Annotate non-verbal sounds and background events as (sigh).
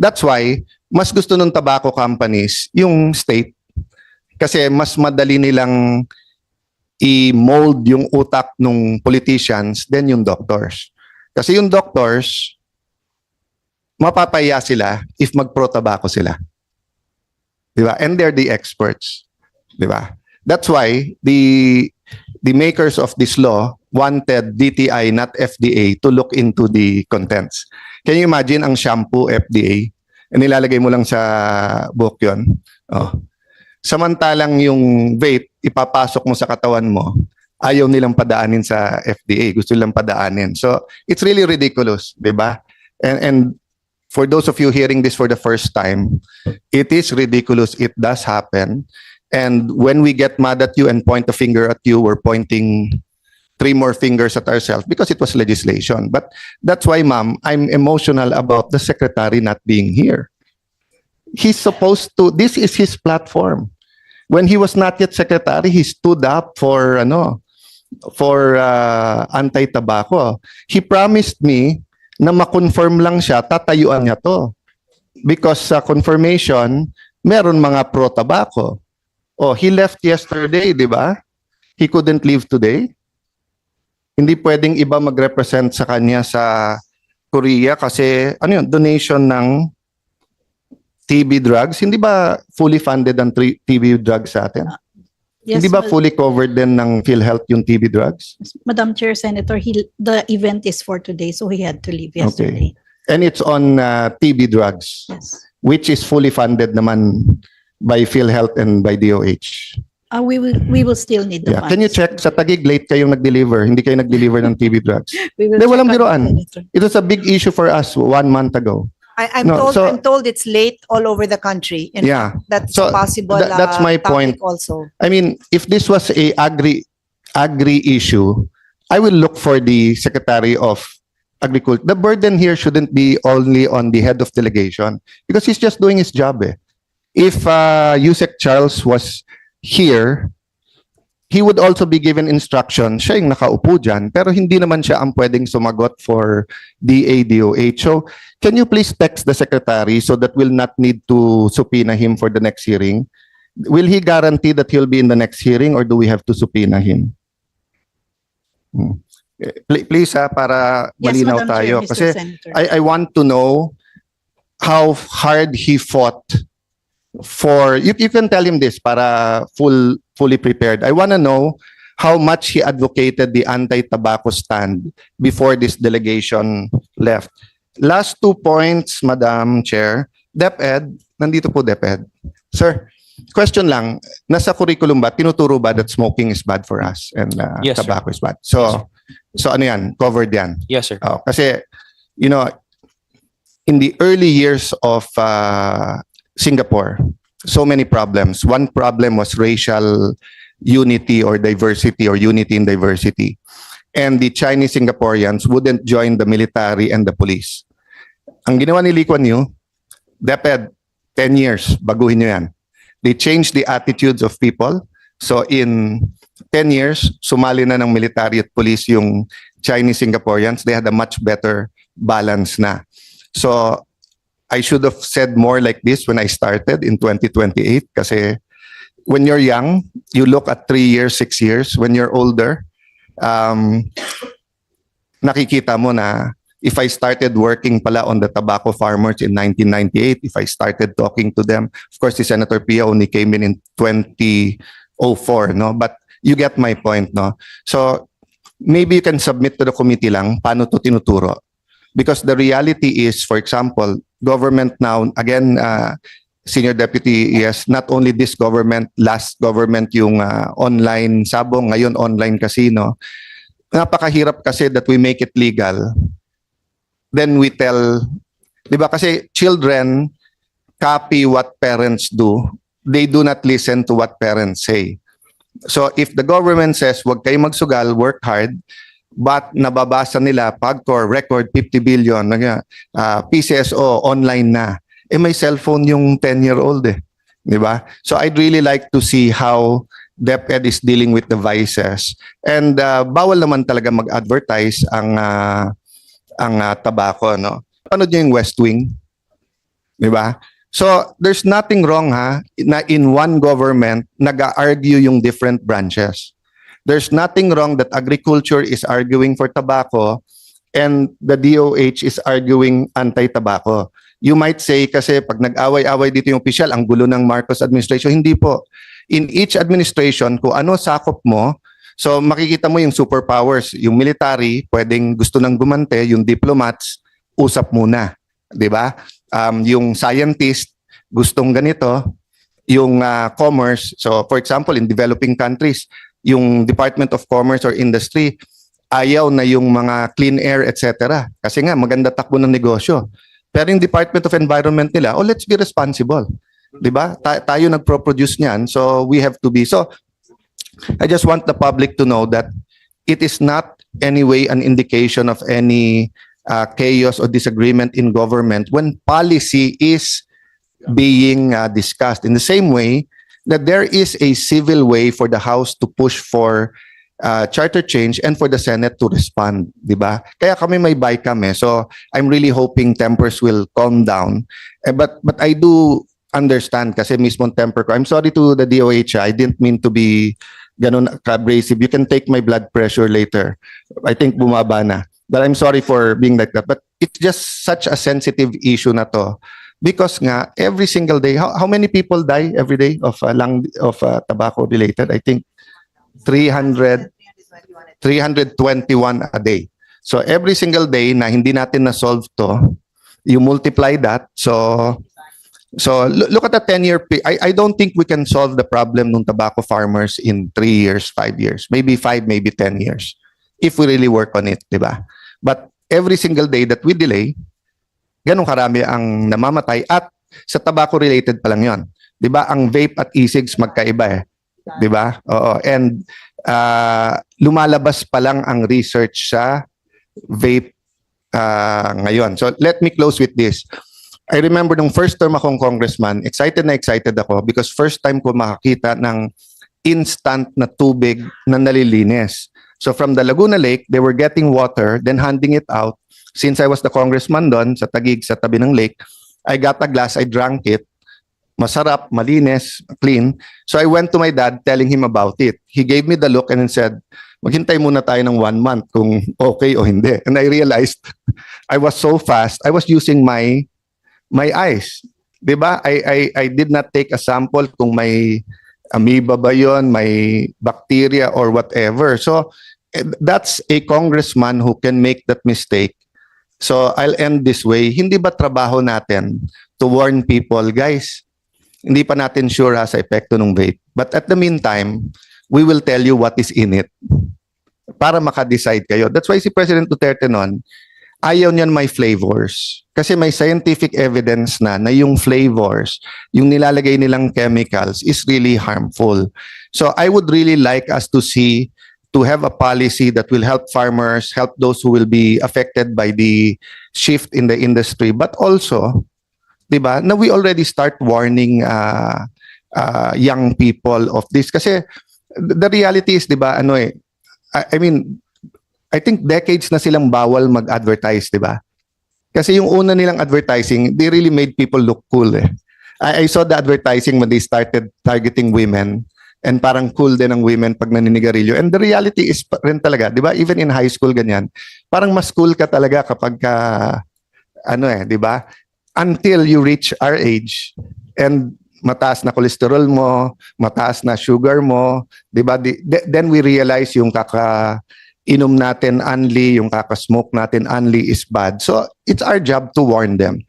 That's why, mas gusto ng tobacco companies yung state. Kasi mas madali nilang i-mold yung utak ng politicians than yung doctors. Kasi yung doctors, mapapaya sila if mag-pro-tobacco sila. Di ba? And they're the experts. Di ba? That's why the the makers of this law wanted DTI, not FDA, to look into the contents. Can you imagine ang shampoo FDA? Nilalagay mo lang sa book yun. Oh. Samantalang yung vape, ipapasok mo sa katawan mo, ayaw nilang padaanin sa FDA. Gusto nilang padaanin. So, it's really ridiculous, di ba? And, and for those of you hearing this for the first time, it is ridiculous. It does happen. And when we get mad at you and point a finger at you, we're pointing three more fingers at ourselves because it was legislation. But that's why, ma'am, I'm emotional about the secretary not being here. He's supposed to, this is his platform. When he was not yet secretary, he stood up for, ano, for uh, anti-tobacco. He promised me na ma-confirm lang siya, tatayuan niya to. Because sa confirmation, meron mga pro-tobacco. Oh, he left yesterday, di ba? He couldn't leave today. Hindi pwedeng iba mag-represent sa kanya sa Korea kasi ano yun, donation ng TB drugs. Hindi ba fully funded ang TB drugs sa atin? Yes, Hindi ba fully covered din ng PhilHealth yung TB drugs? Madam Chair, Senator, he, the event is for today, so he had to leave yesterday. And it's on uh, TB drugs, Yes. which is fully funded naman by PhilHealth and by DOH. Uh, we will, we will still need the Yeah. Can you funds. check sa Tagig late kayong nag-deliver? Hindi kayo nag-deliver ng TB drugs. (laughs) We will Hindi, check walang on it, biruan. It was a big issue for us one month ago. I, I'm No, told, so- I'm told it's late all over the country. In Yeah. fact, That's So, a possible tha- that's uh, my topic point. Also. I mean, if this was a agri agri issue, I will look for the Secretary of Agriculture. The burden here shouldn't be only on the head of delegation because he's just doing his job. Eh. If uh, Yusek Charles was here, he would also be given instruction. Siya yung nakaupo dyan, pero hindi naman siya ang pwedeng sumagot for DADOH. So, can you please text the secretary so that we'll not need to subpoena him for the next hearing? Will he guarantee that he'll be in the next hearing or do we have to subpoena him? Hmm. Pl- Please ha, para Yes, malinaw Madam Chair, tayo. Mr. Kasi Senator. I, I want to know how hard he fought for, you, you can tell him this para full, fully prepared. I want to know how much he advocated the anti-tobacco stand before this delegation left. Last two points, Madam Chair. DepEd, nandito po DepEd. Sir, question lang, nasa curriculum ba, tinuturo ba that smoking is bad for us and uh, Yes, sir. tobacco is bad? So, so ano yan, covered yan? Yes, sir. Oh, kasi, you know, in the early years of uh, Singapore, so many problems. One problem was racial unity or diversity or unity in diversity. And the Chinese Singaporeans wouldn't join the military and the police. Ang ginawa ni Lee Kuan Yew, DepEd, 10 years, baguhin nyo yan. They changed the attitudes of people. So in 10 years, sumali na ng military at police yung Chinese Singaporeans, they had a much better balance na. So, I should have said more like this when I started in 2028 kasi when you're young, you look at three years, six years. When you're older, um, nakikita mo na if I started working pala on the tobacco farmers in 1998, if I started talking to them, of course, the Senator Pia only came in in 2004, no? But you get my point, no? So, maybe you can submit to the committee lang paano to tinuturo. Because the reality is, for example, government now, again, uh, Senior Deputy, yes, not only this government, last government yung uh, online sabong, ngayon online casino. Napakahirap kasi that we make it legal. Then we tell, di ba kasi children copy what parents do. They do not listen to what parents say. So if the government says, wag kayo magsugal, work hard, but nababasa nila PAGCOR record 50 billion, uh, PCSO online na. Eh may cellphone yung 10-year-old eh. Di ba? So I'd really like to see how DepEd is dealing with the vices. And uh, bawal naman talaga mag-advertise ang uh, ang uh, tabako, no? Panood niyo yung West Wing? Di ba? So, there's nothing wrong ha, na in one government, nag-argue yung different branches. There's nothing wrong that agriculture is arguing for tobacco and the DOH is arguing anti-tobacco. You might say kasi pag nag-away-away dito yung opisyal, ang gulo ng Marcos administration. Hindi po. In each administration, kung ano sakop mo, so makikita mo yung superpowers, yung military, pwedeng gusto nang gumante, yung diplomats, usap muna. ba? Um, yung scientist, gustong ganito, yung ah, commerce, so for example, in developing countries, yung Department of Commerce or Industry, ayaw na yung mga clean air, etc. Kasi nga, maganda takbo ng negosyo. Pero yung Department of Environment nila, oh, let's be responsible. 'Di ba? Ta- tayo nagpro-produce niyan, so we have to be. So, I just want the public to know that it is not anyway an indication of any uh, chaos or disagreement in government when policy is being uh, discussed. In the same way that there is a civil way for the House to push for uh, charter change and for the Senate to respond, di ba? Kaya kami may buy kami. So I'm really hoping tempers will calm down. Eh, but but I do understand kasi mismo temper ko. I'm sorry to the DOH. ah. I didn't mean to be ganun abrasive. You can take my blood pressure later. I think bumaba na. But I'm sorry for being like that. But it's just such a sensitive issue na to. Because nga, every single day, how, how many people die every day of uh, lung, of uh, tobacco related? I think 300, 321 a day. So every single day na hindi natin na-solve to, you multiply that. So so look at the 10 year I I don't think we can solve the problem ng tobacco farmers in 3 years, 5 years, maybe 5, maybe 10 years if we really work on it, 'di ba? But every single day that we delay, ganun karami ang namamatay at sa tobacco related pa lang 'yon. 'Di ba? Ang vape at e-cigs magkaiba eh. 'Di ba? Oo. And ah, lumalabas pa lang ang research sa vape ah, ngayon. So let me close with this. I remember nung first term akong congressman, excited na excited ako because first time ko makakita ng instant na tubig na nalilinis. So from the Laguna Lake, they were getting water, then handing it out. Since I was the congressman doon sa Tagig, sa tabi ng lake, I got a glass, I drank it. Masarap, malinis, clean. So I went to my dad telling him about it. He gave me the look and then said, maghintay muna tayo ng one month kung okay o hindi. And I realized (laughs) I was so fast, I was using my my eyes. 'Di ba? I, I I did not take a sample kung may amoeba ba 'yon, may bacteria or whatever. So eh, that's a congressman who can make that mistake. So I'll end this way. Hindi ba trabaho natin to warn people, guys? Hindi pa natin sure ha sa epekto ng vape. But at the meantime, we will tell you what is in it para maka-decide kayo. That's why si President Duterte noon, ayaw niyan may flavors. Kasi may scientific evidence na na yung flavors, yung nilalagay nilang chemicals is really harmful. So I would really like us to see to have a policy that will help farmers, help those who will be affected by the shift in the industry, but also, 'di ba, na we already start warning uh, uh, young people of this kasi the reality is, 'di ba, ano eh, I, I mean, I think decades na silang bawal mag-advertise, 'di ba? Kasi yung una nilang advertising, they really made people look cool eh. I, I saw the advertising when they started targeting women and parang cool din ang women pag naninigarilyo. And the reality is rin talaga, 'di ba? Even in high school ganyan, parang mas cool ka talaga kapag ka ano eh, 'di ba? Until you reach our age and mataas na cholesterol mo, mataas na sugar mo, 'di ba? Then we realize yung kaka inom natin unli, yung kakasmoke natin unli is bad. So it's our job to warn them.